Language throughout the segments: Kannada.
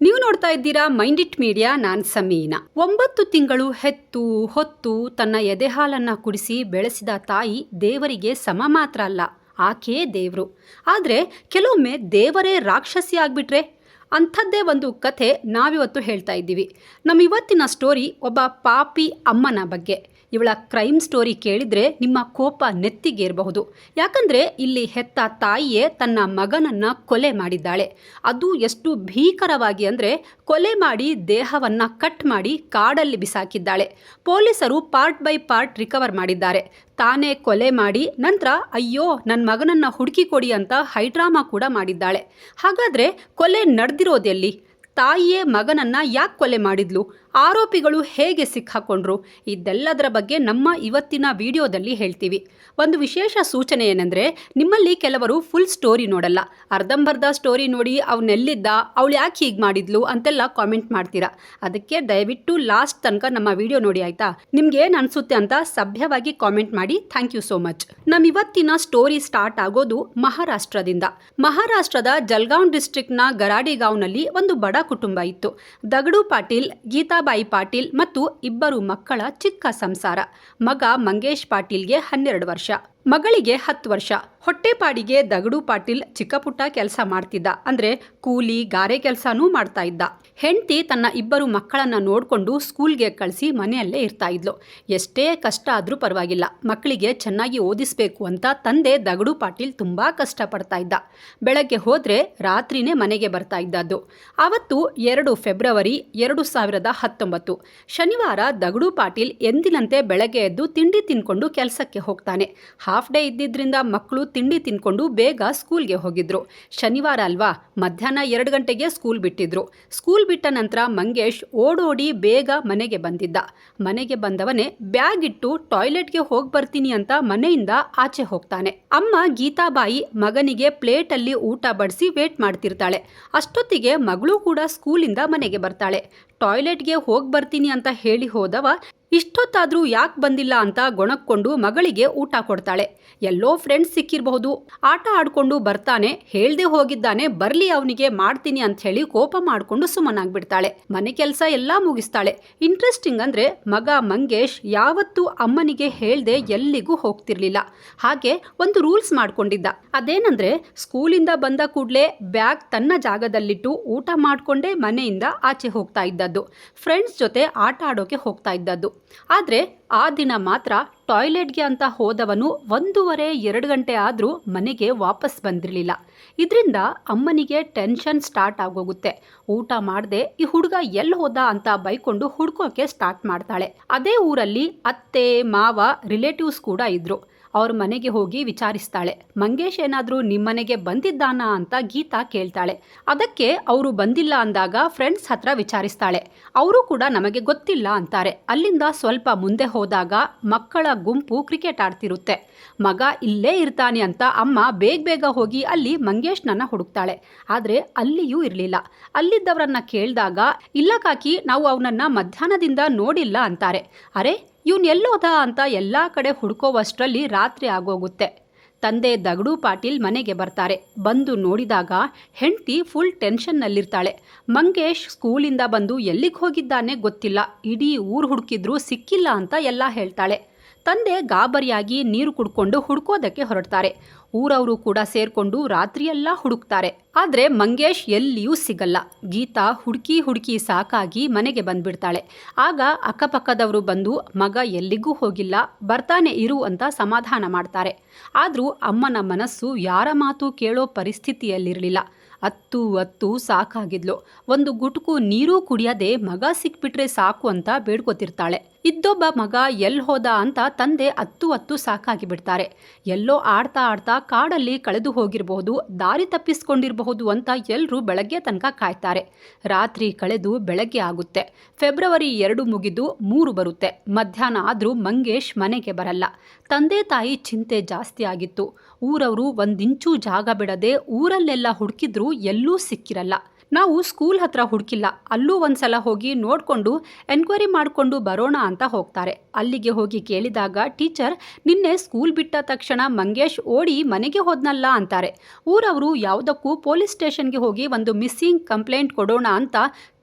ನೀವು ನೋಡ್ತಾ ಇದ್ದೀರಾ ಮೈಂಡ್ ಇಟ್ ಮೀಡಿಯಾ, ನಾನ್ ಸಮೀನಾ. ಒಂಬತ್ತು ತಿಂಗಳು ಹೆತ್ತು ಹೊತ್ತು ತನ್ನ ಎದೆಹಾಲನ್ನ ಕುಡಿಸಿ ಬೆಳೆಸಿದ ತಾಯಿ ದೇವರಿಗೆ ಸಮ ಮಾತ್ರ ಅಲ್ಲ, ಆಕೆ ದೇವರು. ಆದರೆ ಕೆಲವೊಮ್ಮೆ ದೇವರೇ ರಾಕ್ಷಸಿ ಆಗ್ಬಿಟ್ರೆ? ಅಂಥದ್ದೇ ಒಂದು ಕಥೆ ನಾವಿವತ್ತು ಹೇಳ್ತಾ ಇದ್ದೀವಿ. ನಮ್ಮ ಇವತ್ತಿನ ಸ್ಟೋರಿ ಒಬ್ಬ ಪಾಪಿ ಅಮ್ಮನ ಬಗ್ಗೆ. ಇವಳ ಕ್ರೈಮ್ ಸ್ಟೋರಿ ಕೇಳಿದರೆ ನಿಮ್ಮ ಕೋಪ ನೆತ್ತಿಗೇರಬಹುದು ಯಾಕಂದರೆ ಇಲ್ಲಿ ಹೆತ್ತ ತಾಯಿಯೇ ತನ್ನ ಮಗನನ್ನು ಕೊಲೆ ಮಾಡಿದ್ದಾಳೆ. ಅದು ಎಷ್ಟು ಭೀಕರವಾಗಿ ಅಂದರೆ ಕೊಲೆ ಮಾಡಿ ದೇಹವನ್ನು ಕಟ್ ಮಾಡಿ ಕಾಡಲ್ಲಿ ಬಿಸಾಕಿದ್ದಾಳೆ. ಪೊಲೀಸರು ಪಾರ್ಟ್ ಬೈ ಪಾರ್ಟ್ ರಿಕವರ್ ಮಾಡಿದ್ದಾರೆ. ತಾನೇ ಕೊಲೆ ಮಾಡಿ ನಂತರ ಅಯ್ಯೋ ನನ್ನ ಮಗನನ್ನು ಹುಡುಕಿ ಕೊಡಿ ಅಂತ ಹೈಡ್ರಾಮಾ ಕೂಡ ಮಾಡಿದ್ದಾಳೆ. ಹಾಗಾದರೆ ಕೊಲೆ ನಡೆದಿರೋದೆಲ್ಲಿ? ತಾಯಿಯೇ ಮಗನನ್ನ ಯಾಕೆ ಕೊಲೆ ಮಾಡಿದ್ಲು? ಆರೋಪಿಗಳು ಹೇಗೆ ಸಿಕ್ಕಾಕೊಂಡ್ರು? ಇದೆಲ್ಲದರ ಬಗ್ಗೆ ನಮ್ಮ ಇವತ್ತಿನ ವಿಡಿಯೋದಲ್ಲಿ ಹೇಳ್ತೀವಿ. ಒಂದು ವಿಶೇಷ ಸೂಚನೆ ಏನೆಂದರೆ, ನಿಮ್ಮಲ್ಲಿ ಕೆಲವರು ಫುಲ್ ಸ್ಟೋರಿ ನೋಡಲ್ಲ. ಅರ್ಧಂಬರ್ಧ ಸ್ಟೋರಿ ನೋಡಿ ಅವನೆಲ್ಲಿದ್ದ ಅವಳು ಯಾಕೆ ಹೀಗೆ ಮಾಡಿದ್ಲು ಅಂತೆಲ್ಲ ಕಾಮೆಂಟ್ ಮಾಡ್ತೀರಾ. ಅದಕ್ಕೆ ದಯವಿಟ್ಟು ಲಾಸ್ಟ್ ತನಕ ನಮ್ಮ ವಿಡಿಯೋ ನೋಡಿ ಆಯ್ತಾ? ನಿಮ್ಗೆ ಏನು ಅನಿಸುತ್ತೆ ಅಂತ ಸಭ್ಯವಾಗಿ ಕಾಮೆಂಟ್ ಮಾಡಿ. ಥ್ಯಾಂಕ್ ಯು ಸೋ ಮಚ್ ನಮ್ಮ ಇವತ್ತಿನ ಸ್ಟೋರಿ ಸ್ಟಾರ್ಟ್ ಆಗೋದು ಮಹಾರಾಷ್ಟ್ರದಿಂದ. ಮಹಾರಾಷ್ಟ್ರದ ಜಲ್ಗಾಂವ್ ಡಿಸ್ಟ್ರಿಕ್ಟ್ನ ಗರಾಡಿಗಾಂವ್ನಲ್ಲಿ ಒಂದು ಬಡ ಕುಟುಂಬ ಇತ್ತು. ದಗಡು ಪಾಟೀಲ್ ಗೀತಾಬಾಯಿ ಪಾಟೀಲ್ ಮತ್ತು ಇಬ್ಬರು ಮಕ್ಕಳ ಚಿಕ್ಕ ಸಂಸಾರ. ಮಗ ಮಂಗೇಶ್ ಪಾಟೀಲ್ಗೆ ಹನ್ನೆರಡು ವರ್ಷ. ಮಗಳಿಗೆ ಹತ್ತು ವರ್ಷ. ಹೊಟ್ಟೆಪಾಡಿಗೆ ದಗಡು ಪಾಟೀಲ್ ಚಿಕ್ಕಪುಟ್ಟ ಕೆಲಸ ಮಾಡ್ತಿದ್ದ. ಅಂದ್ರೆ ಕೂಲಿ, ಗಾರೆ ಕೆಲಸನೂ ಮಾಡ್ತಾ ಇದ್ದ. ಹೆಂಡತಿ ತನ್ನ ಇಬ್ಬರು ಮಕ್ಕಳನ್ನ ನೋಡಿಕೊಂಡು ಸ್ಕೂಲ್ಗೆ ಕಳಿಸಿ ಮನೆಯಲ್ಲೇ ಇರ್ತಾ ಇದ್ಲು. ಎಷ್ಟೇ ಕಷ್ಟ ಆದರೂ ಪರವಾಗಿಲ್ಲ. ಮಕ್ಕಳಿಗೆ ಚೆನ್ನಾಗಿ ಓದಿಸ್ಬೇಕು ಅಂತ ತಂದೆ ದಗಡು ಪಾಟೀಲ್ ತುಂಬಾ ಕಷ್ಟಪಡ್ತಾ ಇದ್ದ. ಬೆಳಗ್ಗೆ ಹೋದ್ರೆ ರಾತ್ರಿನೇ ಮನೆಗೆ ಬರ್ತಾ ಇದ್ದದ್ದು. ಅವತ್ತು ಎರಡು ಫೆಬ್ರವರಿ ಎರಡು ಸಾವಿರದ ಹತ್ತೊಂಬತ್ತು. ಶನಿವಾರ ದಗಡು ಪಾಟೀಲ್ ಎಂದಿನಂತೆ ಬೆಳಗ್ಗೆ ಎದ್ದು ತಿಂಡಿ ತಿನ್ಕೊಂಡು ಕೆಲಸಕ್ಕೆ ಹೋಗ್ತಾನೆ. ಹಾಫ್ ಡೇ ಇದ್ದಿದ್ರಿಂದ ಮಕ್ಕಳು ತಿಂಡಿ ತಿನ್ಕೊಂಡು ಬೇಗ ಸ್ಕೂಲ್ಗೆ ಹೋಗಿದ್ರು. ಶನಿವಾರ ಅಲ್ವಾ, ಮಧ್ಯಾಹ್ನ ಎರಡು ಗಂಟೆಗೆ ಸ್ಕೂಲ್ ಬಿಟ್ಟಿದ್ರು. ಸ್ಕೂಲ್ ಬಿಟ್ಟ ನಂತರ ಮಂಗೇಶ್ ಓಡೋಡಿ ಬೇಗ ಮನೆಗೆ ಬಂದಿದ್ದ. ಮನೆಗೆ ಬಂದವನೇ, ಬ್ಯಾಗ್ ಇಟ್ಟು ಟಾಯ್ಲೆಟ್ಗೆ ಹೋಗಿ ಬರ್ತೀನಿ ಅಂತ ಮನೆಯಿಂದ ಆಚೆ ಹೋಗ್ತಾನೆ. ಅಮ್ಮ ಗೀತಾಬಾಯಿ ಮಗನಿಗೆ ಪ್ಲೇಟಲ್ಲಿ ಊಟ ಬಡಿಸಿ ವೇಟ್ ಮಾಡ್ತಿರ್ತಾಳೆ. ಅಷ್ಟೊತ್ತಿಗೆ ಮಗಳು ಕೂಡ ಸ್ಕೂಲಿಂದ ಮನೆಗೆ ಬರ್ತಾಳೆ. ಟಾಯ್ಲೆಟ್ಗೆ ಹೋಗಿ ಬರ್ತೀನಿ ಅಂತ ಹೇಳಿ ಹೋದವ, ಇಷ್ಟೊತ್ತಾದ್ರೂ ಯಾಕೆ ಬಂದಿಲ್ಲ ಅಂತ ಗೊಣಕ್ಕೊಂಡು ಮಗಳಿಗೆ ಊಟ ಕೊಡ್ತಾಳೆ. ಎಲ್ಲೋ ಫ್ರೆಂಡ್ಸ್ ಸಿಕ್ಕಿರಬಹುದು. ಆಟ ಆಡ್ಕೊಂಡು ಬರ್ತಾನೆ, ಹೇಳ್ದೆ ಹೋಗಿದ್ದಾನೆ, ಬರ್ಲಿ ಅವನಿಗೆ ಮಾಡ್ತೀನಿ ಅಂತ ಹೇಳಿ ಕೋಪ ಮಾಡ್ಕೊಂಡು ಸುಮ್ಮನಾಗ್ಬಿಡ್ತಾಳೆ. ಮನೆ ಕೆಲಸ ಎಲ್ಲಾ ಮುಗಿಸ್ತಾಳೆ. ಇಂಟ್ರೆಸ್ಟಿಂಗ್ ಅಂದ್ರೆ ಮಗ ಮಂಗೇಶ್ ಯಾವತ್ತೂ ಅಮ್ಮನಿಗೆ ಹೇಳ್ದೆ ಎಲ್ಲಿಗೂ ಹೋಗ್ತಿರ್ಲಿಲ್ಲ. ಹಾಗೆ ಒಂದು ರೂಲ್ಸ್ ಮಾಡ್ಕೊಂಡಿದ್ದ. ಅದೇನಂದ್ರೆ ಸ್ಕೂಲಿಂದ ಬಂದ ಕೂಡಲೇ ಬ್ಯಾಗ್ ತನ್ನ ಜಾಗದಲ್ಲಿಟ್ಟು ಊಟ ಮಾಡ್ಕೊಂಡೇ ಮನೆಯಿಂದ ಆಚೆ ಹೋಗ್ತಾ ಇದ್ದದ್ದು. ಫ್ರೆಂಡ್ಸ್ ಜೊತೆ ಆಟ ಆಡೋಕೆ ಹೋಗ್ತಾ ಇದ್ದದ್ದು. ಆದರೆ ಆ ದಿನ ಮಾತ್ರ ಟಾಯ್ಲೆಟ್ಗೆ ಅಂತ ಹೋದವನು ಒಂದೂವರೆ, ಎರಡು ಗಂಟೆ ಆದರೂ ಮನೆಗೆ ವಾಪಸ್ ಬಂದಿರಲಿಲ್ಲ. ಇದರಿಂದ ಅಮ್ಮನಿಗೆ ಟೆನ್ಷನ್ ಸ್ಟಾರ್ಟ್ ಆಗೋಗುತ್ತೆ. ಊಟ ಮಾಡದೆ, ಈ ಹುಡುಗ ಎಲ್ಲಿ ಹೋದ ಅಂತ ಬೈಕೊಂಡು ಹುಡ್ಕೋಕೆ ಸ್ಟಾರ್ಟ್ ಮಾಡ್ತಾಳೆ. ಅದೇ ಊರಲ್ಲಿ ಅತ್ತೆ, ಮಾವ, ರಿಲೇಟಿವ್ಸ್ ಕೂಡ ಇದ್ರು. ಅವ್ರ ಮನೆಗೆ ಹೋಗಿ ವಿಚಾರಿಸ್ತಾಳೆ. ಮಂಗೇಶ್ ಏನಾದರೂ ನಿಮ್ಮನೆಗೆ ಬಂದಿದ್ದಾನಾ ಅಂತ ಗೀತಾ ಕೇಳ್ತಾಳೆ. ಅದಕ್ಕೆ ಅವರು ಬಂದಿಲ್ಲ ಅಂದಾಗ ಫ್ರೆಂಡ್ಸ್ ಹತ್ರ ವಿಚಾರಿಸ್ತಾಳೆ. ಅವರು ಕೂಡ ನಮಗೆ ಗೊತ್ತಿಲ್ಲ ಅಂತಾರೆ. ಅಲ್ಲಿಂದ ಸ್ವಲ್ಪ ಮುಂದೆ ಹೋದಾಗ ಮಕ್ಕಳ ಗುಂಪು ಕ್ರಿಕೆಟ್ ಆಡ್ತಿರುತ್ತೆ. ಮಗ ಇಲ್ಲೇ ಇರ್ತಾನೆ ಅಂತ ಅಮ್ಮ ಬೇಗ ಬೇಗ ಹೋಗಿ ಅಲ್ಲಿ ಮಂಗೇಶ್ನನ್ನ ಹುಡುಕ್ತಾಳೆ. ಆದರೆ ಅಲ್ಲಿಯೂ ಇರಲಿಲ್ಲ. ಅಲ್ಲಿದ್ದವರನ್ನ ಕೇಳಿದಾಗ, ಇಲ್ಲ ಕಾಕಿ, ನಾವು ಅವನನ್ನ ಮಧ್ಯಾಹ್ನದಿಂದ ನೋಡಿಲ್ಲ ಅಂತಾರೆ. ಅರೆ, ಇವನ್ ಎಲ್ಲೋದ ಅಂತ ಎಲ್ಲ ಕಡೆ ಹುಡುಕೋವಷ್ಟರಲ್ಲಿ ರಾತ್ರಿ ಆಗೋಗುತ್ತೆ. ತಂದೆ ದಗಡು ಪಾಟೀಲ್ ಮನೆಗೆ ಬರ್ತಾರೆ. ಬಂದು ನೋಡಿದಾಗ ಹೆಂಡತಿ ಫುಲ್ ಟೆನ್ಷನ್ನಲ್ಲಿರ್ತಾಳೆ. ಮಂಗೇಶ್ ಸ್ಕೂಲಿಂದ ಬಂದು ಎಲ್ಲಿಗೆ ಹೋಗಿದ್ದಾನೆ ಗೊತ್ತಿಲ್ಲ. ಇಡೀ ಊರು ಹುಡುಕಿದ್ರೂ ಸಿಕ್ಕಿಲ್ಲ ಅಂತ ಎಲ್ಲ ಹೇಳ್ತಾಳೆ. ತಂದೆ ಗಾಬರಿಯಾಗಿ ನೀರು ಕುಡ್ಕೊಂಡು ಹುಡ್ಕೋದಕ್ಕೆ ಹೊರಡ್ತಾರೆ. ಊರವರು ಕೂಡ ಸೇರ್ಕೊಂಡು ರಾತ್ರಿಯೆಲ್ಲ ಹುಡುಕ್ತಾರೆ. ಆದ್ರೆ ಮಂಗೇಶ್ ಎಲ್ಲಿಯೂ ಸಿಗಲ್ಲ. ಗೀತಾ ಹುಡುಕಿ ಹುಡುಕಿ ಸಾಕಾಗಿ ಮನೆಗೆ ಬಂದ್ಬಿಡ್ತಾಳೆ. ಆಗ ಅಕ್ಕಪಕ್ಕದವರು ಬಂದು, ಮಗ ಎಲ್ಲಿಗೂ ಹೋಗಿಲ್ಲ, ಬರ್ತಾನೆ ಇರು ಅಂತ ಸಮಾಧಾನ ಮಾಡ್ತಾರೆ. ಆದರೂ ಅಮ್ಮನ ಮನಸ್ಸು ಯಾರ ಮಾತು ಕೇಳೋ ಪರಿಸ್ಥಿತಿಯಲ್ಲಿರಲಿಲ್ಲ. ಅತ್ತು ಅತ್ತು ಸಾಕಾಗಿದ್ಲು. ಒಂದು ಗುಟುಕು ನೀರೂ ಕುಡಿಯದೆ ಮಗ ಸಿಕ್ಬಿಟ್ರೆ ಸಾಕು ಅಂತ ಬೇಡ್ಕೊತಿರ್ತಾಳೆ. ಇದ್ದೊಬ್ಬ ಮಗ ಎಲ್ಲಿ ಹೋದ ಅಂತ ತಂದೆ ಹತ್ತು ಹತ್ತು ಸಾಕಾಗಿ ಬಿಡ್ತಾರೆ ಎಲ್ಲೋ ಆಡ್ತಾ ಆಡ್ತಾ ಕಾಡಲ್ಲಿ ಕಳೆದು ಹೋಗಿರಬಹುದು, ದಾರಿ ತಪ್ಪಿಸ್ಕೊಂಡಿರಬಹುದು ಅಂತ ಎಲ್ಲರೂ ಬೆಳಗ್ಗೆ ತನಕ ಕಾಯ್ತಾರೆ. ರಾತ್ರಿ ಕಳೆದು ಬೆಳಗ್ಗೆ ಆಗುತ್ತೆ. ಫೆಬ್ರವರಿ ಎರಡು ಮುಗಿದು ಮೂರು ಬರುತ್ತೆ. ಮಧ್ಯಾಹ್ನ ಆದರೂ ಮಂಗೇಶ್ ಮನೆಗೆ ಬರಲ್ಲ. ತಂದೆ ತಾಯಿ ಚಿಂತೆ ಜಾಸ್ತಿ ಆಗಿತ್ತು. ಊರವರು ಒಂದಿಂಚೂ ಜಾಗ ಬಿಡದೆ ಊರಲ್ಲೆಲ್ಲ ಹುಡುಕಿದ್ರೂ ಎಲ್ಲೂ ಸಿಕ್ಕಿರಲ್ಲ. ನಾವು ಸ್ಕೂಲ್ ಹತ್ರ ಹುಡುಕಿಲ್ಲ. ಅಲ್ಲೂ ಒಂದ್ಸಲ ಹೋಗಿ ನೋಡಿಕೊಂಡು, ಎನ್ಕ್ವೈರಿ ಮಾಡಿಕೊಂಡು ಬರೋಣ ಅಂತ ಹೋಗ್ತಾರೆ. ಅಲ್ಲಿಗೆ ಹೋಗಿ ಕೇಳಿದಾಗ ಟೀಚರ್, ನಿನ್ನೆ ಸ್ಕೂಲ್ ಬಿಟ್ಟ ತಕ್ಷಣ ಮಂಗೇಶ್ ಓಡಿ ಮನೆಗೆ ಹೋದ್ನಲ್ಲ ಅಂತಾರೆ. ಊರವರು ಯಾವುದಕ್ಕೂ ಪೊಲೀಸ್ ಸ್ಟೇಷನ್ಗೆ ಹೋಗಿ ಒಂದು ಮಿಸ್ಸಿಂಗ್ ಕಂಪ್ಲೇಂಟ್ ಕೊಡೋಣ ಅಂತ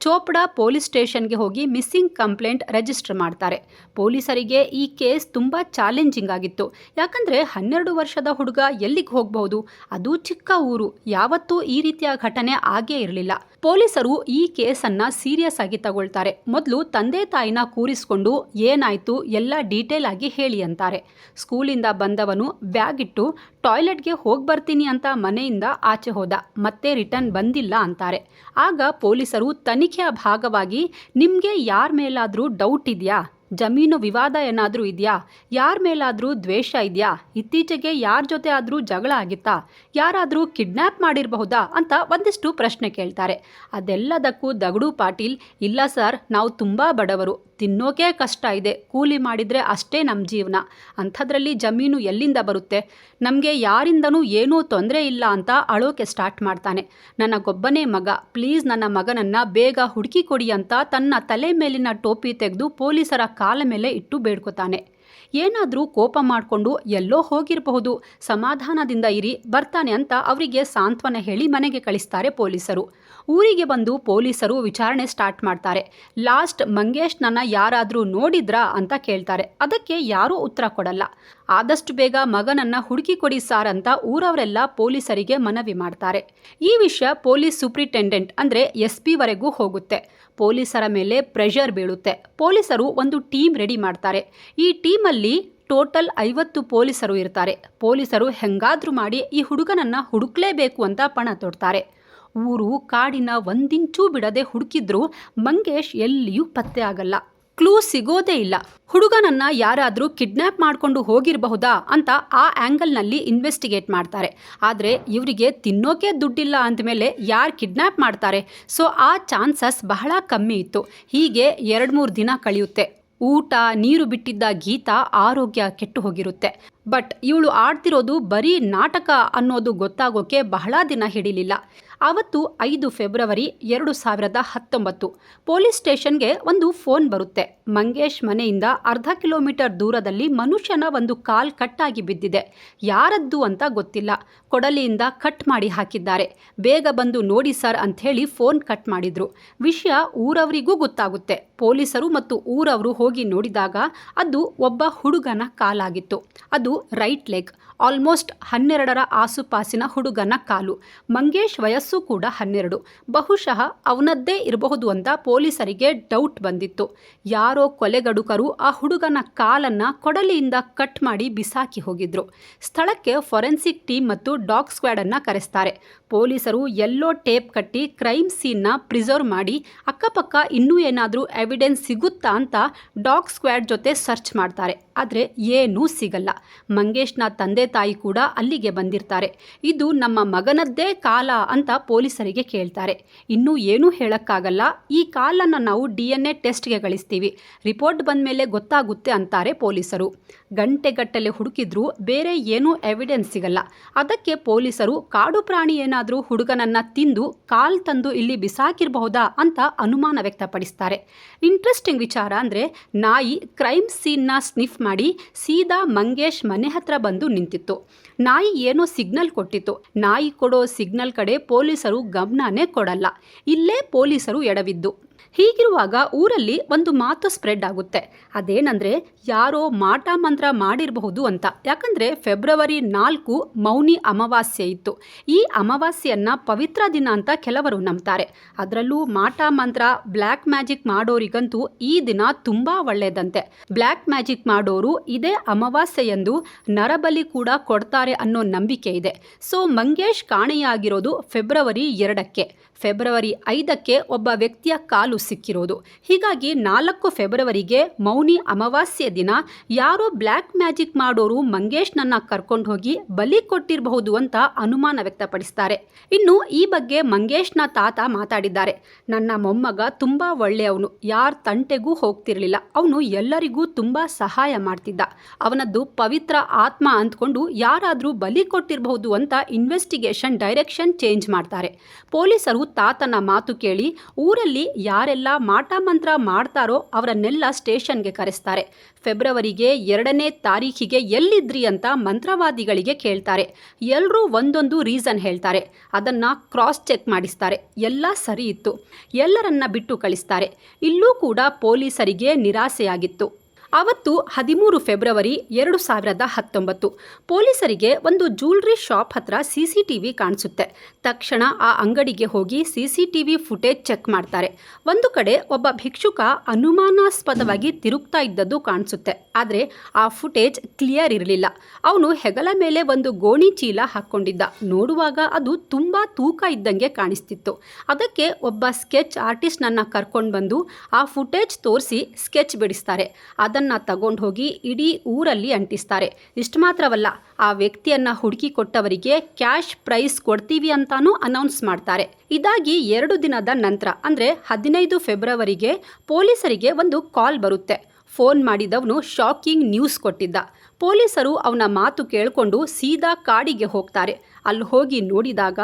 ಚೋಪಡಾ ಪೊಲೀಸ್ ಸ್ಟೇಷನ್ಗೆ ಹೋಗಿ ಮಿಸ್ಸಿಂಗ್ ಕಂಪ್ಲೇಂಟ್ ರಿಜಿಸ್ಟರ್ ಮಾಡ್ತಾರೆ. ಪೊಲೀಸರಿಗೆ ಈ ಕೇಸ್ ತುಂಬ ಚಾಲೆಂಜಿಂಗ್ ಆಗಿತ್ತು. ಯಾಕಂದರೆ ಹನ್ನೆರಡು ವರ್ಷದ ಹುಡುಗ ಎಲ್ಲಿಗೆ ಹೋಗಬಹುದು? ಅದು ಚಿಕ್ಕ ಊರು. ಯಾವತ್ತೂ ಈ ರೀತಿಯ ಘಟನೆ ಆಗೇ ಇರಲಿಲ್ಲ. ಪೊಲೀಸರು ಈ ಕೇಸನ್ನು ಸೀರಿಯಸ್ ಆಗಿ ತಗೊಳ್ತಾರೆ. ಮೊದಲು ತಂದೆ ತಾಯಿನ ಕೂರಿಸ್ಕೊಂಡು ಏನಾಯಿತು ಎಲ್ಲ ಡೀಟೇಲ್ ಆಗಿ ಹೇಳಿ ಅಂತಾರೆ. ಸ್ಕೂಲಿಂದ ಬಂದವನು ಬ್ಯಾಗ್ ಇಟ್ಟು, ಟಾಯ್ಲೆಟ್ಗೆ ಹೋಗಿ ಬರ್ತೀನಿ ಅಂತ ಮನೆಯಿಂದ ಆಚೆ ಹೋದ, ಮತ್ತೆ ರಿಟರ್ನ್ ಬಂದಿಲ್ಲ ಅಂತಾರೆ. ಆಗ ಪೊಲೀಸರು ತನಿಖೆಯ ಭಾಗವಾಗಿ, ನಿಮಗೆ ಯಾರ ಮೇಲಾದರೂ ಡೌಟ್ ಇದೆಯಾ? ಜಮೀನು ವಿವಾದ ಏನಾದರೂ ಇದೆಯಾ? ಯಾರ ಮೇಲಾದರೂ ದ್ವೇಷ ಇದೆಯಾ? ಇತ್ತೀಚೆಗೆ ಯಾರ ಜೊತೆ ಆದರೂ ಜಗಳ ಆಗಿತ್ತಾ? ಯಾರಾದರೂ ಕಿಡ್ನ್ಯಾಪ್ ಮಾಡಿರಬಹುದಾ? ಅಂತ ಒಂದಿಷ್ಟು ಪ್ರಶ್ನೆ ಕೇಳ್ತಾರೆ. ಅದೆಲ್ಲದಕ್ಕೂ ದಗಡು ಪಾಟೀಲ್, ಇಲ್ಲ ಸರ್, ನಾವು ತುಂಬ ಬಡವರು. ತಿನ್ನೋಕೆ ಕಷ್ಟ ಇದೆ. ಕೂಲಿ ಮಾಡಿದರೆ ಅಷ್ಟೇ ನಮ್ಮ ಜೀವನ. ಅಂಥದ್ರಲ್ಲಿ ಜಮೀನು ಎಲ್ಲಿಂದ ಬರುತ್ತೆ? ನಮಗೆ ಯಾರಿಂದನೂ ಏನೂ ತೊಂದರೆ ಇಲ್ಲ ಅಂತ ಅಳೋಕೆ ಸ್ಟಾರ್ಟ್ ಮಾಡ್ತಾನೆ. ನನಗೊಬ್ಬನೇ ಮಗ, ಪ್ಲೀಸ್ ನನ್ನ ಮಗನನ್ನು ಬೇಗ ಹುಡುಕಿ ಕೊಡಿ ಅಂತ ತನ್ನ ತಲೆ ಮೇಲಿನ ಟೋಪಿ ತೆಗೆದು ಪೊಲೀಸರ ಕಾಲ ಮೇಲೆ ಇಟ್ಟು ಬೇಡ್ಕೋತಾನೆ. ಏನಾದರೂ ಕೋಪ ಮಾಡಿಕೊಂಡು ಎಲ್ಲೋ ಹೋಗಿರಬಹುದು. ಸಮಾಧಾನದಿಂದ ಇರಿ, ಬರ್ತಾನೆ ಅಂತ ಅವರಿಗೆ ಸಾಂತ್ವನ ಹೇಳಿ ಮನೆಗೆ ಕಳಿಸ್ತಾರೆ ಪೊಲೀಸರು. ಊರಿಗೆ ಬಂದು ಪೊಲೀಸರು ವಿಚಾರಣೆ ಸ್ಟಾರ್ಟ್ ಮಾಡ್ತಾರೆ. ಲಾಸ್ಟ್ ಮಂಗೇಶ್ನನ್ನ ಯಾರಾದರೂ ನೋಡಿದ್ರಾ ಅಂತ ಕೇಳ್ತಾರೆ. ಅದಕ್ಕೆ ಯಾರೂ ಉತ್ತರ ಕೊಡಲ್ಲ. ಆದಷ್ಟು ಬೇಗ ಮಗನನ್ನ ಹುಡುಕಿ ಕೊಡಿ ಸಾರ್ ಅಂತ ಊರವರೆಲ್ಲ ಪೊಲೀಸರಿಗೆ ಮನವಿ ಮಾಡ್ತಾರೆ. ಈ ವಿಷಯ ಪೊಲೀಸ್ ಸೂಪ್ರಿಟೆಂಡೆಂಟ್ ಅಂದರೆ ಎಸ್ ಪಿವರೆಗೂ ಹೋಗುತ್ತೆ. ಪೊಲೀಸರ ಮೇಲೆ ಪ್ರೆಷರ್ ಬೀಳುತ್ತೆ. ಪೊಲೀಸರು ಒಂದು ಟೀಮ್ ರೆಡಿ ಮಾಡ್ತಾರೆ. ಈ ಟೀಮಲ್ಲಿ ಟೋಟಲ್ ಐವತ್ತು ಪೊಲೀಸರು ಇರ್ತಾರೆ. ಪೊಲೀಸರು ಹೆಂಗಾದ್ರೂ ಮಾಡಿ ಈ ಹುಡುಗನನ್ನು ಹುಡುಕ್ಲೇಬೇಕು ಅಂತ ಪಣ ತೊಡ್ತಾರೆ. ಊರು ಕಾಡಿನ ಒಂದಿಂಚೂ ಬಿಡದೆ ಹುಡುಕಿದ್ರೂ ಮಂಗೇಶ್ ಎಲ್ಲಿಯೂ ಪತ್ತೆ ಆಗಲ್ಲ. ಕ್ಲೂ ಸಿಗೋದೇ ಇಲ್ಲ. ಹುಡುಗನನ್ನ ಯಾರಾದರೂ ಕಿಡ್ನ್ಯಾಪ್ ಮಾಡಿಕೊಂಡು ಹೋಗಿರಬಹುದಾ ಅಂತ ಆ ಆ್ಯಂಗಲ್ನಲ್ಲಿ ಇನ್ವೆಸ್ಟಿಗೇಟ್ ಮಾಡ್ತಾರೆ. ಆದರೆ ಇವರಿಗೆ ತಿನ್ನೋಕೆ ದುಡ್ಡಿಲ್ಲ ಅಂದಮೇಲೆ ಯಾರು ಕಿಡ್ನ್ಯಾಪ್ ಮಾಡ್ತಾರೆ? ಸೊ ಆ ಚಾನ್ಸಸ್ ಬಹಳ ಕಮ್ಮಿ ಇತ್ತು. ಹೀಗೆ ಎರಡು ಮೂರು ದಿನ ಕಳೆಯುತ್ತೆ. ಊಟ, ನೀರು ಬಿಟ್ಟಿದ್ದ ಗೀತಾ ಆರೋಗ್ಯ ಕೆಟ್ಟು ಹೋಗಿರುತ್ತೆ. ಬಟ್ ಇವಳು ಆಡ್ತಿರೋದು ಬರೀ ನಾಟಕ ಅನ್ನೋದು ಗೊತ್ತಾಗೋಕೆ ಬಹಳ ದಿನ ಹಿಡಿಲಿಲ್ಲ. ಆವತ್ತು ಐದು ಫೆಬ್ರವರಿ ಎರಡು ಸಾವಿರದ ಹತ್ತೊಂಬತ್ತು. ಪೊಲೀಸ್ ಸ್ಟೇಷನ್ಗೆ ಒಂದು ಫೋನ್ ಬರುತ್ತೆ. ಮಂಗೇಶ್ ಮನೆಯಿಂದ ಅರ್ಧ ಕಿಲೋಮೀಟರ್ ದೂರದಲ್ಲಿ ಮನುಷ್ಯನ ಒಂದು ಕಾಲ್ ಕಟ್ಟಾಗಿ ಬಿದ್ದಿದೆ. ಯಾರದ್ದು ಅಂತ ಗೊತ್ತಿಲ್ಲ. ಕೊಡಲಿಯಿಂದ ಕಟ್ ಮಾಡಿ ಹಾಕಿದ್ದಾರೆ. ಬೇಗ ಬಂದು ನೋಡಿ ಸರ್ ಅಂಥೇಳಿ ಫೋನ್ ಕಟ್ ಮಾಡಿದ್ರು. ವಿಷಯ ಊರವರಿಗೂ ಗೊತ್ತಾಗುತ್ತೆ. ಪೊಲೀಸರು ಮತ್ತು ಊರವರು ಹೋಗಿ ನೋಡಿದಾಗ ಅದು ಒಬ್ಬ ಹುಡುಗನ ಕಾಲಾಗಿತ್ತು. ಅದು ರೈಟ್ ಲೆಗ್, ಆಲ್ಮೋಸ್ಟ್ ಹನ್ನೆರಡರ ಆಸುಪಾಸಿನ ಹುಡುಗನ ಕಾಲು. ಮಂಗೇಶ್ ವಯಸ್ಸು ಕೂಡ ಹನ್ನೆರಡು. ಬಹುಶಃ ಅವನದ್ದೇ ಇರಬಹುದು ಅಂತ ಪೊಲೀಸರಿಗೆ ಡೌಟ್ ಬಂದಿತ್ತು. ಯಾರೋ ಕೊಲೆಗಡುಕರು ಆ ಹುಡುಗನ ಕಾಲನ್ನು ಕೊಡಲಿಯಿಂದ ಕಟ್ ಮಾಡಿ ಬಿಸಾಕಿ ಹೋಗಿದ್ರು. ಸ್ಥಳಕ್ಕೆ ಫೊರೆನ್ಸಿಕ್ ಟೀಮ್ ಮತ್ತು ಡಾಗ್ ಸ್ಕ್ವಾಡನ್ನು ಕರೆಸ್ತಾರೆ. ಪೊಲೀಸರು ಎಲ್ಲೋ ಟೇಪ್ ಕಟ್ಟಿ ಕ್ರೈಮ್ ಸೀನ್ನ ಪ್ರಿಸರ್ವ್ ಮಾಡಿ ಅಕ್ಕಪಕ್ಕ ಇನ್ನೂ ಏನಾದರೂ ಎವಿಡೆನ್ಸ್ ಸಿಗುತ್ತಾ ಅಂತ ಡಾಗ್ ಸ್ಕ್ವಾಡ್ ಜೊತೆ ಸರ್ಚ್ ಮಾಡ್ತಾರೆ. ಆದರೆ ಏನೂ ಸಿಗಲ್ಲ. ಮಂಗೇಶ್ನ ತಂದೆ ತಾಯಿ ಕೂಡ ಅಲ್ಲಿಗೆ ಬಂದಿರ್ತಾರೆ. ಇದು ನಮ್ಮ ಮಗನದ್ದೇ ಕಾಲ ಅಂತ ಪೊಲೀಸರಿಗೆ ಕೇಳ್ತಾರೆ. ಇನ್ನೂ ಏನೂ ಹೇಳೋಕ್ಕಾಗಲ್ಲ. ಈ ಕಾಲನ್ನು ನಾವು ಡಿ ಎನ್ ಎ ಟೆಸ್ಟ್ಗೆ ಕಳಿಸ್ತೀವಿ. ರಿಪೋರ್ಟ್ ಬಂದ ಮೇಲೆ ಗೊತ್ತಾಗುತ್ತೆ ಅಂತಾರೆ ಪೊಲೀಸರು. ಗಂಟೆಗಟ್ಟಲೆ ಹುಡುಕಿದ್ರೂ ಬೇರೆ ಏನೂ ಎವಿಡೆನ್ಸ್ ಸಿಗಲ್ಲ. ಅದಕ್ಕೆ ಪೊಲೀಸರು ಕಾಡು ಪ್ರಾಣಿ ಏನಾದರೂ ಹುಡುಗನನ್ನ ತಿಂದು ಕಾಲ್ ತಂದು ಇಲ್ಲಿ ಬಿಸಾಕಿರಬಹುದಾ ಅಂತ ಅನುಮಾನ ವ್ಯಕ್ತಪಡಿಸ್ತಾರೆ. ಇಂಟ್ರೆಸ್ಟಿಂಗ್ ವಿಚಾರ ಅಂದರೆ ನಾಯಿ ಕ್ರೈಮ್ ಸೀನ್ನ ಸ್ನಿಫ್ ಮಾಡಿ ಸೀದಾ ಮಂಗೇಶ್ ಮನೆ ಹತ್ರ ಬಂದು ನಿಂತಿತ್ತು. ನಾಯಿ ಏನೋ ಸಿಗ್ನಲ್ ಕೊಟ್ಟಿತ್ತು. ನಾಯಿ ಕೊಡೋ ಸಿಗ್ನಲ್ ಕಡೆ ಪೊಲೀಸರು ಗಮನನೇ ಕೊಡಲ್ಲ. ಇಲ್ಲೇ ಪೊಲೀಸರು ಎಡವಿದ್ದು. ಹೀಗಿರುವಾಗ ಊರಲ್ಲಿ ಒಂದು ಮಾತು ಸ್ಪ್ರೆಡ್ ಆಗುತ್ತೆ. ಅದೇನಂದ್ರೆ, ಯಾರೋ ಮಾಟ ಮಂತ್ರ ಮಾಡಿರಬಹುದು ಅಂತ. ಯಾಕಂದ್ರೆ, ಫೆಬ್ರವರಿ ನಾಲ್ಕು ಮೌನಿ ಅಮಾವಾಸ್ಯೆ ಇತ್ತು. ಈ ಅಮಾವಾಸ್ಯೆಯನ್ನ ಪವಿತ್ರ ದಿನ ಅಂತ ಕೆಲವರು ನಂಬ್ತಾರೆ. ಅದರಲ್ಲೂ ಮಾಟ ಮಂತ್ರ, ಬ್ಲ್ಯಾಕ್ ಮ್ಯಾಜಿಕ್ ಮಾಡೋರಿಗಂತೂ ಈ ದಿನ ತುಂಬಾ ಒಳ್ಳೆಯದಂತೆ ಬ್ಲ್ಯಾಕ್ ಮ್ಯಾಜಿಕ್ ಮಾಡೋರು ಇದೇ ಅಮಾವಾಸ್ಯೆಯಂದು ನರಬಲಿ ಕೂಡ ಕೊಡ್ತಾರೆ ಅನ್ನೋ ನಂಬಿಕೆ ಇದೆ. ಸೊ, ಮಂಗೇಶ್ ಕಾಣೆಯಾಗಿರೋದು ಫೆಬ್ರವರಿ ಎರಡಕ್ಕೆ. ಫೆಬ್ರವರಿ ಐದಕ್ಕೆ ಒಬ್ಬ ವ್ಯಕ್ತಿಯ ಕಾಲು ಸಿಕ್ಕಿರೋದು. ಹೀಗಾಗಿ ನಾಲ್ಕು ಫೆಬ್ರವರಿಗೆ ಮೌನಿ ಅಮಾವಾಸ್ಯೆ ದಿನ ಯಾರೋ ಬ್ಲ್ಯಾಕ್ ಮ್ಯಾಜಿಕ್ ಮಾಡೋರು ಮಂಗೇಶ್ನನ್ನ ಕರ್ಕೊಂಡು ಹೋಗಿ ಬಲಿ ಕೊಟ್ಟಿರಬಹುದು ಅಂತ ಅನುಮಾನ ವ್ಯಕ್ತಪಡಿಸ್ತಾರೆ. ಇನ್ನು ಈ ಬಗ್ಗೆ ಮಂಗೇಶ್ನ ತಾತ ಮಾತಾಡಿದ್ದಾರೆ. ನನ್ನ ಮೊಮ್ಮಗ ತುಂಬ ಒಳ್ಳೆಯವನು, ಯಾರ ತಂಟೆಗೂ ಹೋಗ್ತಿರಲಿಲ್ಲ. ಅವನು ಎಲ್ಲರಿಗೂ ತುಂಬ ಸಹಾಯ ಮಾಡ್ತಿದ್ದ. ಅವನದ್ದು ಪವಿತ್ರ ಆತ್ಮ ಅಂದ್ಕೊಂಡು ಯಾರಾದರೂ ಬಲಿ ಕೊಟ್ಟಿರಬಹುದು ಅಂತ ಇನ್ವೆಸ್ಟಿಗೇಷನ್ ಡೈರೆಕ್ಷನ್ ಚೇಂಜ್ ಮಾಡ್ತಾರೆ. ಪೊಲೀಸರು ತಾತನ ಮಾತು ಕೇಳಿ ಊರಲ್ಲಿ ಯಾರೆಲ್ಲ ಮಾಟ ಮಂತ್ರ ಮಾಡ್ತಾರೋ ಅವರನ್ನೆಲ್ಲ ಸ್ಟೇಷನ್ಗೆ ಕರೆಸ್ತಾರೆ. ಫೆಬ್ರವರಿಗೆ ಎರಡನೇ ತಾರೀಖಿಗೆ ಎಲ್ಲಿದ್ರಿ ಅಂತ ಮಂತ್ರವಾದಿಗಳಿಗೆ ಕೇಳ್ತಾರೆ. ಎಲ್ಲರೂ ಒಂದೊಂದು ರೀಸನ್ ಹೇಳ್ತಾರೆ. ಅದನ್ನು ಕ್ರಾಸ್ ಚೆಕ್ ಮಾಡಿಸ್ತಾರೆ. ಎಲ್ಲ ಸರಿ ಇತ್ತು. ಎಲ್ಲರನ್ನ ಬಿಟ್ಟು ಕಳಿಸ್ತಾರೆ. ಇಲ್ಲೂ ಕೂಡ ಪೊಲೀಸರಿಗೆ ನಿರಾಸೆಯಾಗಿತ್ತು. ಅವತ್ತು ಹದಿಮೂರು ಫೆಬ್ರವರಿ ಎರಡು ಸಾವಿರದ ಹತ್ತೊಂಬತ್ತು. ಪೊಲೀಸರಿಗೆ ಒಂದು ಜ್ಯೂಲ್ರಿ ಶಾಪ್ ಹತ್ರ ಸಿ ಸಿ ಕಾಣಿಸುತ್ತೆ. ತಕ್ಷಣ ಆ ಅಂಗಡಿಗೆ ಹೋಗಿ ಸಿ ಸಿ ಫುಟೇಜ್ ಚೆಕ್ ಮಾಡ್ತಾರೆ. ಒಂದು ಕಡೆ ಒಬ್ಬ ಭಿಕ್ಷುಕ ಅನುಮಾನಾಸ್ಪದವಾಗಿ ತಿರುಗ್ತಾ ಇದ್ದದ್ದು ಕಾಣಿಸುತ್ತೆ. ಆದರೆ ಆ ಫುಟೇಜ್ ಕ್ಲಿಯರ್ ಇರಲಿಲ್ಲ. ಅವನು ಹೆಗಲ ಮೇಲೆ ಒಂದು ಗೋಣಿ ಚೀಲ ಹಾಕ್ಕೊಂಡಿದ್ದ. ನೋಡುವಾಗ ಅದು ತುಂಬ ತೂಕ ಇದ್ದಂಗೆ ಕಾಣಿಸ್ತಿತ್ತು. ಅದಕ್ಕೆ ಒಬ್ಬ ಸ್ಕೆಚ್ ಆರ್ಟಿಸ್ಟ್ನನ್ನು ಕರ್ಕೊಂಡು ಬಂದು ಆ ಫುಟೇಜ್ ತೋರಿಸಿ ಸ್ಕೆಚ್ ಬಿಡಿಸ್ತಾರೆ. ಅದನ್ನು ತಗೊಂಡು ಹೋಗಿ ಇಡೀ ಊರಲ್ಲಿ ಅಂಟಿಸ್ತಾರೆ. ಇಷ್ಟು ಮಾತ್ರವಲ್ಲ, ಆ ವ್ಯಕ್ತಿಯನ್ನು ಹುಡುಕಿ ಕೊಟ್ಟವರಿಗೆ ಕ್ಯಾಶ್ ಪ್ರೈಸ್ ಕೊಡ್ತೀವಿ ಅಂತಾನೂ ಅನೌನ್ಸ್ ಮಾಡ್ತಾರೆ. ಇದಾಗಿ ಎರಡು ದಿನದ ನಂತರ, ಅಂದರೆ ಹದಿನೈದು ಫೆಬ್ರವರಿಗೆ ಪೊಲೀಸರಿಗೆ ಒಂದು ಕಾಲ್ ಬರುತ್ತೆ. ಫೋನ್ ಮಾಡಿದವನು ಶಾಕಿಂಗ್ ನ್ಯೂಸ್ ಕೊಟ್ಟಿದ್ದ. ಪೊಲೀಸರು ಅವನ ಮಾತು ಕೇಳಿಕೊಂಡು ಸೀದಾ ಕಾಡಿಗೆ ಹೋಗ್ತಾರೆ. ಅಲ್ಲಿ ಹೋಗಿ ನೋಡಿದಾಗ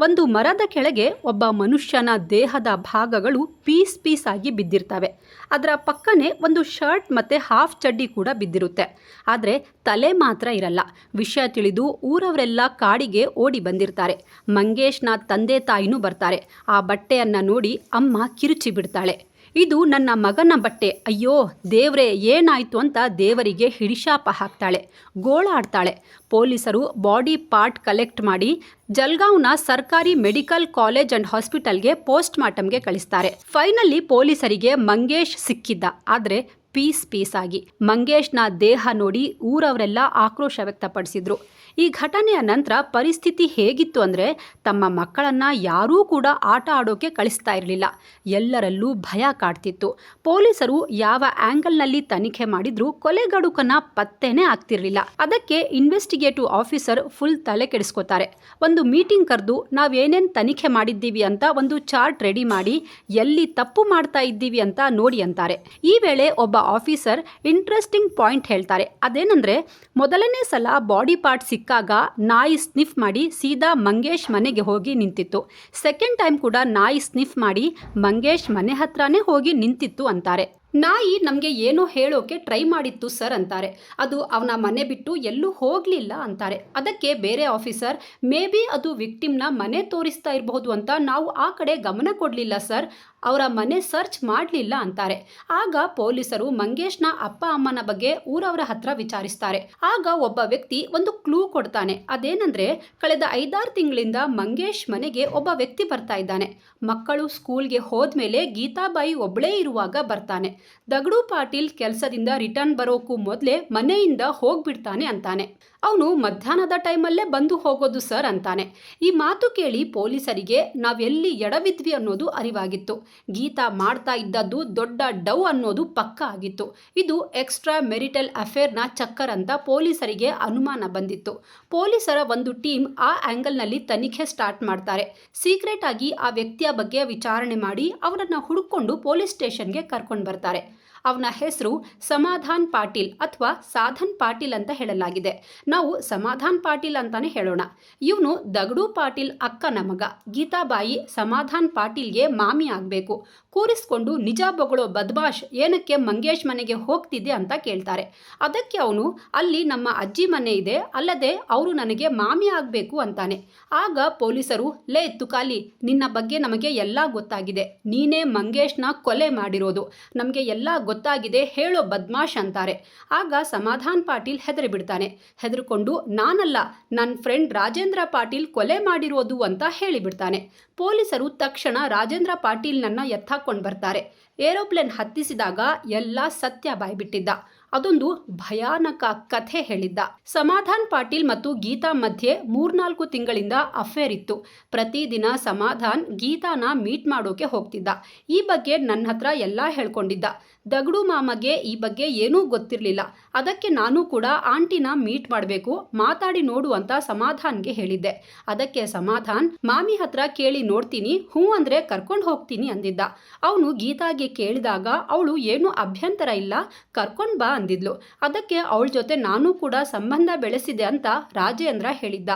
ಒಂದು ಮರದ ಕೆಳಗೆ ಒಬ್ಬ ಮನುಷ್ಯನ ದೇಹದ ಭಾಗಗಳು ಪೀಸ್ ಪೀಸ್ ಆಗಿ ಬಿದ್ದಿರ್ತವೆ. ಅದರ ಪಕ್ಕನೆ ಒಂದು ಶರ್ಟ್ ಮತ್ತು ಹಾಫ್ ಚಡ್ಡಿ ಕೂಡ ಬಿದ್ದಿರುತ್ತೆ. ಆದರೆ ತಲೆ ಮಾತ್ರ ಇರಲ್ಲ. ವಿಷಯ ತಿಳಿದು ಊರವರೆಲ್ಲ ಕಾಡಿಗೆ ಓಡಿ ಬಂದಿರ್ತಾರೆ. ಮಂಗೇಶ್ನ ತಂದೆ ತಾಯಿನೂ ಬರ್ತಾರೆ. ಆ ಬಟ್ಟೆಯನ್ನು ನೋಡಿ ಅಮ್ಮ ಕಿರುಚಿ ಬಿಡ್ತಾಳೆ. ಇದು ನನ್ನ ಮಗನ ಬಟ್ಟೆ. ಅಯ್ಯೋ, ದೇವ್ರೆ, ಏನಾಯ್ತು ಅಂತ ದೇವರಿಗೆ ಹಿಡಿಶಾಪ ಹಾಕ್ತಾಳೆ, ಗೋಳಾಡ್ತಾಳೆ. ಪೊಲೀಸರು ಬಾಡಿ ಪಾರ್ಟ್ ಕಲೆಕ್ಟ್ ಮಾಡಿ ಜಲ್ಗಾಂವ್ನ ಸರ್ಕಾರಿ ಮೆಡಿಕಲ್ ಕಾಲೇಜ್ ಅಂಡ್ ಹಾಸ್ಪಿಟಲ್ಗೆ ಪೋಸ್ಟ್ ಮಾರ್ಟಮ್ಗೆ ಕಳಿಸ್ತಾರೆ. ಫೈನಲಿ ಪೊಲೀಸರಿಗೆ ಮಂಗೇಶ್ ಸಿಕ್ಕಿದ್ದ. ಆದರೆ ಪೀಸ್ ಪೀಸ್ ಆಗಿ ಮಂಗೇಶ್ನ ದೇಹ ನೋಡಿ ಊರವರೆಲ್ಲ ಆಕ್ರೋಶ ವ್ಯಕ್ತಪಡಿಸಿದ್ರು. ಈ ಘಟನೆಯ ನಂತರ ಪರಿಸ್ಥಿತಿ ಹೇಗಿತ್ತು ಅಂದರೆ ತಮ್ಮ ಮಕ್ಕಳನ್ನು ಯಾರೂ ಕೂಡ ಆಟ ಆಡೋಕೆ ಕಳಿಸ್ತಾ ಇರಲಿಲ್ಲ. ಎಲ್ಲರಲ್ಲೂ ಭಯ ಕಾಡ್ತಿತ್ತು. ಪೊಲೀಸರು ಯಾವ ಆ್ಯಂಗಲ್ನಲ್ಲಿ ತನಿಖೆ ಮಾಡಿದ್ರೂ ಕೊಲೆಗಡುಕನ ಪತ್ತೆನೇ ಆಗ್ತಿರಲಿಲ್ಲ. ಅದಕ್ಕೆ ಇನ್ವೆಸ್ಟಿಗೇಟಿವ್ ಆಫೀಸರ್ ಫುಲ್ ತಲೆ ಕೆಡಿಸ್ಕೋತಾರೆ. ಒಂದು ಮೀಟಿಂಗ್ ಕರೆದು ನಾವೇನೇನು ತನಿಖೆ ಮಾಡಿದ್ದೀವಿ ಅಂತ ಒಂದು ಚಾರ್ಟ್ ರೆಡಿ ಮಾಡಿ ಎಲ್ಲಿ ತಪ್ಪು ಮಾಡ್ತಾ ಇದ್ದೀವಿ ಅಂತ ನೋಡಿ ಅಂತಾರೆ. ಈ ವೇಳೆ ಒಬ್ಬ ಆಫೀಸರ್ ಇಂಟ್ರೆಸ್ಟಿಂಗ್ ಪಾಯಿಂಟ್ ಹೇಳ್ತಾರೆ. ಅದೇನಂದ್ರೆ, ಮೊದಲನೇ ಸಲ ಬಾಡಿ ಪಾರ್ಟ್ ಸಿಕ್ಕಾಗ ನಾಯಿ ಸ್ನಿಫ್ ಮಾಡಿ ಸೀದಾ ಮಂಗೇಶ್ ಮನೆಗೆ ಹೋಗಿ ನಿಂತಿತ್ತು. ಸೆಕೆಂಡ್ ಟೈಮ್ ಕೂಡ ನಾಯಿ ಸ್ನಿಫ್ ಮಾಡಿ ಮಂಗೇಶ್ ಮನೆ ಹತ್ರನೇ ಹೋಗಿ ನಿಂತಿತ್ತು ಅಂತಾರೆ. ನಾಯಿ ನಮಗೆ ಏನೋ ಹೇಳೋಕೆ ಟ್ರೈ ಮಾಡಿತ್ತು ಸರ್ ಅಂತಾರೆ. ಅದು ಅವನ ಮನೆ ಬಿಟ್ಟು ಎಲ್ಲೂ ಹೋಗಲಿಲ್ಲ ಅಂತಾರೆ. ಅದಕ್ಕೆ ಬೇರೆ ಆಫೀಸರ್, ಮೇ ಬಿ ಅದು ವಿಕ್ಟಿಮ್ನ ಮನೆ ತೋರಿಸ್ತಾ ಇರಬಹುದು ಅಂತ ನಾವು ಆ ಕಡೆ ಗಮನ ಕೊಡಲಿಲ್ಲ ಸರ್. ಅವರ ಮನೆ ಸರ್ಚ್ ಮಾಡಲಿಲ್ಲ ಅಂತಾರೆ. ಆಗ ಪೊಲೀಸರು ಮಂಗೇಶ್ನ ಅಪ್ಪ ಅಮ್ಮನ ಬಗ್ಗೆ ಊರವರ ಹತ್ರ ವಿಚಾರಿಸ್ತಾರೆ. ಆಗ ಒಬ್ಬ ವ್ಯಕ್ತಿ ಒಂದು ಕ್ಲೂ ಕೊಡ್ತಾನೆ. ಅದೇನಂದ್ರೆ, ಕಳೆದ ಐದಾರು ತಿಂಗಳಿಂದ ಮಂಗೇಶ್ ಮನೆಗೆ ಒಬ್ಬ ವ್ಯಕ್ತಿ ಬರ್ತಾ ಇದ್ದಾನೆ. ಮಕ್ಕಳು ಸ್ಕೂಲ್ಗೆ ಹೋದ್ಮೇಲೆ ಗೀತಾಬಾಯಿ ಒಬ್ಬಳೇ ಇರುವಾಗ ಬರ್ತಾನೆ. ದಗಡು ಪಾಟೀಲ್ ಕೆಲಸದಿಂದ ರಿಟರ್ನ್ ಬರೋಕ್ಕೂ ಮೊದಲೇ ಮನೆಯಿಂದ ಹೋಗ್ಬಿಡ್ತಾನೆ ಅಂತಾನೆ. ಅವನು ಮಧ್ಯಾಹ್ನದ ಟೈಮಲ್ಲೇ ಬಂದು ಹೋಗೋದು ಸರ್ ಅಂತಾನೆ. ಈ ಮಾತು ಕೇಳಿ ಪೊಲೀಸರಿಗೆ ನಾವೆಲ್ಲಿ ಎಡವಿದ್ವಿ ಅನ್ನೋದು ಅರಿವಾಗಿತ್ತು. ಗೀತಾ ಮಾಡ್ತಾ ಇದ್ದದ್ದು ದೊಡ್ಡ ಡವ್ ಅನ್ನೋದು ಪಕ್ಕ ಆಗಿತ್ತು. ಇದು ಎಕ್ಸ್ಟ್ರಾ ಮೆರಿಟಲ್ ಅಫೇರ್ನ ಚಕ್ಕರ್ ಅಂತ ಪೊಲೀಸರಿಗೆ ಅನುಮಾನ ಬಂದಿತ್ತು. ಪೊಲೀಸರ ಒಂದು ಟೀಮ್ ಆ ಆ್ಯಂಗಲ್ನಲ್ಲಿ ತನಿಖೆ ಸ್ಟಾರ್ಟ್ ಮಾಡ್ತಾರೆ. ಸೀಕ್ರೆಟ್ ಆಗಿ ಆ ವ್ಯಕ್ತಿಯ ಬಗ್ಗೆ ವಿಚಾರಣೆ ಮಾಡಿ ಅವರನ್ನು ಹುಡುಕೊಂಡು ಪೊಲೀಸ್ ಸ್ಟೇಷನ್ಗೆ ಕರ್ಕೊಂಡು ಬರ್ತಾರೆ. ಅವನ ಹೆಸರು ಸಮಾಧಾನ್ ಪಾಟೀಲ್ ಅಥವಾ ಸಾಧನ್ ಪಾಟೀಲ್ ಅಂತ ಹೇಳಲಾಗಿದೆ. ನಾವು ಸಮಾಧಾನ್ ಪಾಟೀಲ್ ಅಂತಾನೆ ಹೇಳೋಣ. ಇವನು ದಗಡು ಪಾಟೀಲ್ ಅಕ್ಕನ ಮಗ. ಗೀತಾಬಾಯಿ ಸಮಾಧಾನ್ ಪಾಟೀಲ್ಗೆ ಮಾಮಿ ಆಗಬೇಕು. ಕೂರಿಸ್ಕೊಂಡು ನಿಜ ಬೊಗಳೋ ಬದ್ಬಾಷ್ ಏನಕ್ಕೆ ಮಂಗೇಶ್ ಮನೆಗೆ ಹೋಗ್ತಿದ್ದೆ ಅಂತ ಕೇಳ್ತಾರೆ. ಅದಕ್ಕೆ ಅವನು, ಅಲ್ಲಿ ನಮ್ಮ ಅಜ್ಜಿ ಮನೆ ಇದೆ, ಅಲ್ಲದೆ ಅವರು ನನಗೆ ಮಾಮಿ ಆಗಬೇಕು ಅಂತಾನೆ. ಆಗ ಪೊಲೀಸರು, ಲೇ ತುಕಾಲಿ, ನಿನ್ನ ಬಗ್ಗೆ ನಮಗೆ ಎಲ್ಲ ಗೊತ್ತಾಗಿದೆ. ನೀನೇ ಮಂಗೇಶ್ನ ಕೊಲೆ ಮಾಡಿರೋದು. ನಮಗೆ ಎಲ್ಲ ಗೊತ್ತಾಗಿದೆ ಹೇಳೋ ಬದ್ಮಾಶ್ ಅಂತಾರೆ. ಆಗ ಸಮಾಧಾನ್ ಪಾಟೀಲ್ ಹೆದರಿ ಬಿಡ್ತಾನೆ ಹೆದರ್ಕೊಂಡು, ನಾನಲ್ಲ ನನ್ನ ಫ್ರೆಂಡ್ ರಾಜೇಂದ್ರ ಪಾಟೀಲ್ ಕೊಲೆ ಮಾಡಿರೋದು ಅಂತ ಹೇಳಿಬಿಡ್ತಾನೆ. ಪೊಲೀಸರು ತಕ್ಷಣ ರಾಜೇಂದ್ರ ಪಾಟೀಲ್ನನ್ನ ಎತ್ತಾಕೊಂಡು ಬರ್ತಾರೆ. ಏರೋಪ್ಲೇನ್ ಹತ್ತಿಸಿದಾಗ ಎಲ್ಲ ಸತ್ಯ ಬಾಯ್ಬಿಟ್ಟಿದ್ದ. ಅದೊಂದು ಭಯಾನಕ ಕಥೆ ಹೇಳಿದ್ದ. ಸಮಾಧಾನ್ ಪಾಟೀಲ್ ಮತ್ತು ಗೀತಾ ಮಧ್ಯೆ ಮೂರ್ನಾಲ್ಕು ತಿಂಗಳಿಂದ ಅಫೇರ್ ಇತ್ತು. ಪ್ರತಿದಿನ ಸಮಾಧಾನ್ ಗೀತಾನ ಮೀಟ್ ಮಾಡೋಕೆ ಹೋಗ್ತಿದ್ದ. ಈ ಬಗ್ಗೆ ನನ್ನ ಹತ್ರ ಎಲ್ಲ ಹೇಳ್ಕೊಂಡಿದ್ದ. ದಗಡು ಮಾಮಗೆ ಈ ಬಗ್ಗೆ ಏನೂ ಗೊತ್ತಿರಲಿಲ್ಲ. ಅದಕ್ಕೆ ನಾನು ಕೂಡ ಆಂಟಿನ ಮೀಟ್ ಮಾಡಬೇಕು, ಮಾತಾಡಿ ನೋಡು ಅಂತ ಸಮಾಧಾನ್ಗೆ ಹೇಳಿದ್ದೆ. ಅದಕ್ಕೆ ಸಮಾಧಾನ್, ಮಾಮಿ ಹತ್ರ ಕೇಳಿ ನೋಡ್ತೀನಿ, ಹ್ಞೂ ಅಂದ್ರೆ ಕರ್ಕೊಂಡು ಹೋಗ್ತೀನಿ ಅಂದಿದ್ದ. ಅವನು ಗೀತಾಗೆ ಕೇಳಿದಾಗ, ಅವಳು ಏನು ಅಭ್ಯಂತರ ಇಲ್ಲ, ಕರ್ಕೊಂಡು ಬಾ ಅಂದಿದ್ಲು. ಅದಕ್ಕೆ ಅವಳ ಜೊತೆ ನಾನು ಕೂಡ ಸಂಬಂಧ ಬೆಳೆಸಿದೆ ಅಂತ ರಾಜೇಂದ್ರ ಹೇಳಿದ್ದ.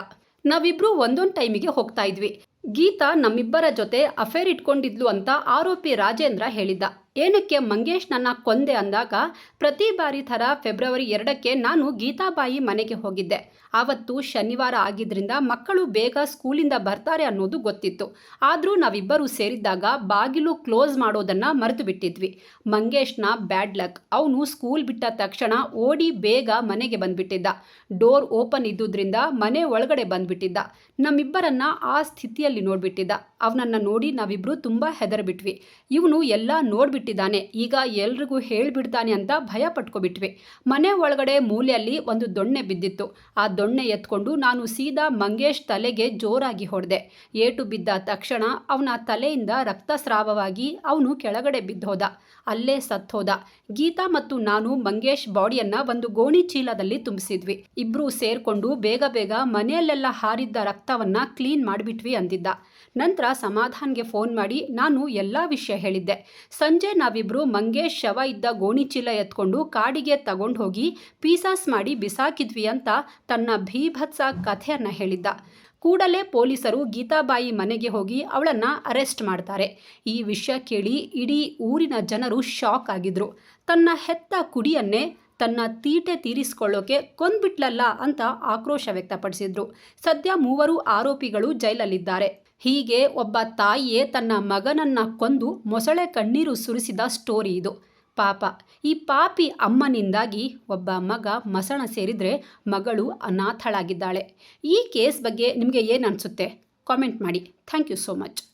ನಾವಿಬ್ರು ಒಂದೊಂದು ಟೈಮಿಗೆ ಹೋಗ್ತಾ ಇದ್ವಿ. ಗೀತಾ ನಮ್ಮಿಬ್ಬರ ಜೊತೆ ಅಫೇರ್ ಇಟ್ಕೊಂಡಿದ್ಲು ಅಂತ ಆರೋಪಿ ರಾಜೇಂದ್ರ ಹೇಳಿದ್ದ. ಏನಕ್ಕೆ ಮಂಗೇಶ್ ನನ್ನ ಕೊಂದೆ ಅಂದಾಗ, ಪ್ರತಿ ಬಾರಿ ಥರ ಫೆಬ್ರವರಿ ಎರಡಕ್ಕೆ ನಾನು ಗೀತಾಬಾಯಿ ಮನೆಗೆ ಹೋಗಿದ್ದೆ. ಆವತ್ತು ಶನಿವಾರ ಆಗಿದ್ದರಿಂದ ಮಕ್ಕಳು ಬೇಗ ಸ್ಕೂಲಿಂದ ಬರ್ತಾರೆ ಅನ್ನೋದು ಗೊತ್ತಿತ್ತು. ಆದರೂ ನಾವಿಬ್ಬರು ಸೇರಿದ್ದಾಗ ಬಾಗಿಲು ಕ್ಲೋಸ್ ಮಾಡೋದನ್ನು ಮರೆತು ಬಿಟ್ಟಿದ್ವಿ ಮಂಗೇಶ್ನ ಬ್ಯಾಡ್ ಲಕ್, ಅವನು ಸ್ಕೂಲ್ ಬಿಟ್ಟ ತಕ್ಷಣ ಓಡಿ ಬೇಗ ಮನೆಗೆ ಬಂದ್ಬಿಟ್ಟಿದ್ದ. ಡೋರ್ ಓಪನ್ ಇದ್ದುದರಿಂದ ಮನೆ ಒಳಗಡೆ ಬಂದ್ಬಿಟ್ಟಿದ್ದ. ನಮ್ಮಿಬ್ಬರನ್ನ ಆ ಸ್ಥಿತಿಯಲ್ಲಿ ನೋಡಿಬಿಟ್ಟಿದ್ದ. ಅವನನ್ನು ನೋಡಿ ನಾವಿಬ್ಬರು ತುಂಬ ಹೆದರ್ಬಿಟ್ವಿ. ಇವನು ಎಲ್ಲ ನೋಡ್ಬಿಟ್ಟಿದ್ದಾನೆ ಈಗ ಎಲ್ರಿಗೂ ಹೇಳಿಬಿಡ್ತಾನೆ ಅಂತ ಭಯ ಪಟ್ಕೊಬಿಟ್ವಿ. ಮನೆ ಒಳಗಡೆ ಮೂಲೆಯಲ್ಲಿ ಒಂದು ದೊಣ್ಣೆ ಬಿದ್ದಿತ್ತು. ಆ ದೊಣ್ಣೆ ಎತ್ಕೊಂಡು ನಾನು ಸೀದಾ ಮಂಗೇಶ್ ತಲೆಗೆ ಜೋರಾಗಿ ಹೊಡೆದೆ. ಏಟು ಬಿದ್ದ ತಕ್ಷಣ ಅವನ ತಲೆಯಿಂದ ರಕ್ತಸ್ರಾವವಾಗಿ ಅವನು ಕೆಳಗಡೆ ಬಿದ್ದೋದ ಅಲ್ಲೇ ಸತ್ತೋದ ಗೀತಾ ಮತ್ತು ನಾನು ಮಂಗೇಶ್ ಬಾಡಿಯನ್ನ ಒಂದು ಗೋಣಿ ಚೀಲದಲ್ಲಿ ತುಂಬಿಸಿದ್ವಿ. ಇಬ್ರು ಸೇರ್ಕೊಂಡು ಬೇಗ ಬೇಗ ಮನೆಯಲ್ಲೆಲ್ಲ ಹಾರಿದ್ದ ರಕ್ತವನ್ನ ಕ್ಲೀನ್ ಮಾಡಿಬಿಟ್ವಿ ಅಂದಿದ್ದ. ನಂತರ ಸಮಾಧಾನ್ಗೆ ಫೋನ್ ಮಾಡಿ ನಾನು ಎಲ್ಲ ವಿಷಯ ಹೇಳಿದ್ದೆ. ಸಂಜೆ ನಾವಿಬ್ರು ಮಂಗೇಶ್ ಶವ ಇದ್ದ ಗೋಣಿಚೀಲ ಎತ್ಕೊಂಡು ಕಾಡಿಗೆ ತಗೊಂಡು ಹೋಗಿ ಪೀಸಾಸ್ ಮಾಡಿ ಬಿಸಾಕಿದ್ವಿ ಅಂತ ತನ್ನ ಭೀಭತ್ಸ ಕಥೆಯನ್ನು ಹೇಳಿದ್ದ. ಕೂಡಲೇ ಪೊಲೀಸರು ಗೀತಾಬಾಯಿ ಮನೆಗೆ ಹೋಗಿ ಅವಳನ್ನು ಅರೆಸ್ಟ್ ಮಾಡ್ತಾರೆ. ಈ ವಿಷಯ ಕೇಳಿ ಇಡೀ ಊರಿನ ಜನರು ಶಾಕ್ ಆಗಿದ್ರು. ತನ್ನ ಹೆತ್ತ ಕುಡಿಯನ್ನೇ ತನ್ನ ತೀಟೆ ತೀರಿಸಿಕೊಳ್ಳೋಕೆ ಕೊಂದ್ಬಿಟ್ಲಲ್ಲ ಅಂತ ಆಕ್ರೋಶ ವ್ಯಕ್ತಪಡಿಸಿದ್ರು. ಸದ್ಯ ಮೂವರು ಆರೋಪಿಗಳು ಜೈಲಲ್ಲಿದ್ದಾರೆ. ಹೀಗೆ ಒಬ್ಬ ತಾಯಿಯೇ ತನ್ನ ಮಗನನ್ನ ಕೊಂದು ಮೊಸಳೆ ಕಣ್ಣೀರು ಸುರಿಸಿದ ಸ್ಟೋರಿ ಇದು. ಪಾಪ. ಈ ಪಾಪಿ ಅಮ್ಮನಿಂದಾಗಿ ಒಬ್ಬ ಮಗ ಮಸಣ ಸೇರಿದರೆ ಮಗಳು ಅನಾಥಳಾಗಿದ್ದಾಳೆ. ಈ ಕೇಸ್ ಬಗ್ಗೆ ನಿಮಗೆ ಏನು ಅನಿಸುತ್ತೆ? ಕಾಮೆಂಟ್ ಮಾಡಿ. Thank you so much.